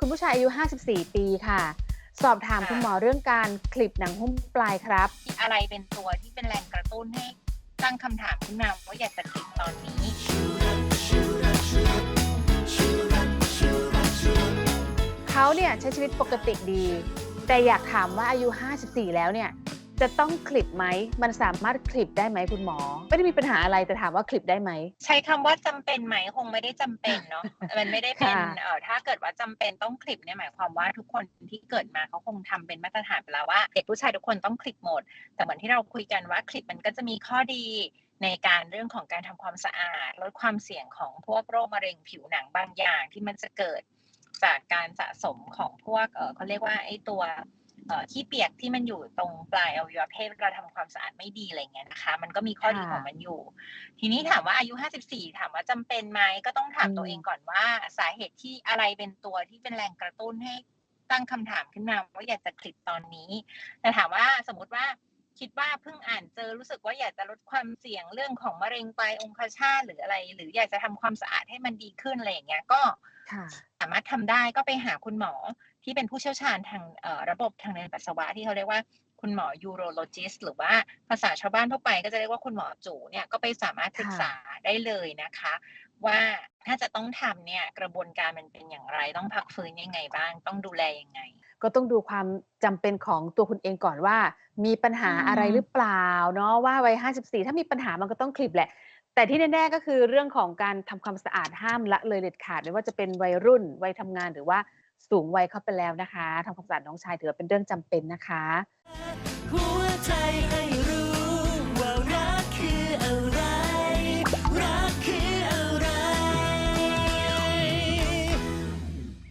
คุณผู้ชายอายุ 54 ปีค่ะ สอบถามคุณหมอเรื่องการคลิปหนังหุ้มปลายครับ อะไรเป็นตัวที่เป็นแรงกระตุ้นให้ตั้งคำถามขึ้นมาว่าอยากจะคลิกตอนนี้เขาเนี่ยใช้ชีวิตปกติดี แต่อยากถามว่าอายุ 54 แล้วเนี่ย จะต้องคลิปไหม มันสามารถคลิปได้ไหมคุณหมอ ไม่ได้มีปัญหาอะไรแต่ถามว่าคลิปได้ไหม ใช้คำว่าจำเป็นไหมคงไม่ได้จำเป็นเนาะ มันไม่ได้เป็นค่ะ เอ่อถ้าเกิดว่าจำเป็นต้องคลิปเนี่ยหมายความว่าทุกคนที่เกิดมาเขาคงทำเป็นมาตรฐานไปแล้วว่าเด็กผู้ชายทุกคนต้องคลิปหมด แต่เหมือนที่เราคุยกันว่าคลิปมันก็จะมีข้อดีในการเรื่องของการทำความสะอาด ลดความเสี่ยงของพวกโรคมะเร็งผิวหนังบางอย่างที่มันจะเกิดจากการสะสมของพวกเออเขาเรียกว่าไอ้ตัวเอ่อ ที่เปียกที่มันอยู่ตรงปลายอวัยวะเพศเวลาทำความสะอาดไม่ดีอะไรเงี้ยนะคะ มันก็มีข้อดีค่ะของมันอยู่ ทีนี้ถามว่าอายุ 54 ถามว่าจำเป็นไหมก็ต้องถามอืมตัวเองก่อนว่าสาเหตุที่อะไรเป็นตัวที่เป็นแรงกระตุ้นให้ตั้งคำถามขึ้นมาว่าอยากจะคลิปตอนนี้ แต่ถามว่าสมมติว่า คิดว่าเพิ่งอ่านเจอรู้สึกว่าอยากจะลดความเสี่ยงเรื่องของมะเร็งปลายองคชาตหรืออะไร หรืออยากจะทำความสะอาดให้มันดีขึ้นอะไรอย่างเงี้ยก็ค่ะสามารถทำได้ก็ไปหาคุณหมอที่เป็นผู้เชี่ยวชาญทางเอ่อระบบทางเดินปัสสาวะที่เขาเรียกว่าคุณหมอยูโรโลจิสหรือว่าภาษาชาวบ้านทั่วไปก็จะเรียกว่าคุณหมอจูเนี่ยก็ไปสามารถปรึกษาได้เลยนะคะ ว่าถ้าจะต้องทำเนี่ยกระบวนการมันเป็นอย่างไร ต้องพักฟื้นยังไงบ้าง ต้องดูแลยังไง ก็ต้องดูความจำเป็นของตัวคุณเองก่อนว่า มีปัญหาอืมอะไรหรือเปล่าเนาะว่าวัย54 ถ้ามีปัญหามันก็ต้องคลิปแหละ แต่ที่แน่ๆก็คือเรื่องของการทำความสะอาดห้ามละเลยเด็ดขาดไม่ว่าจะเป็นวัยรุ่นวัยทำงานหรือว่าสูงวัยเข้าไปแล้วนะคะทำความสะอาดน้องชายถือว่าเป็นเรื่องจำเป็นนะคะหัวใจให้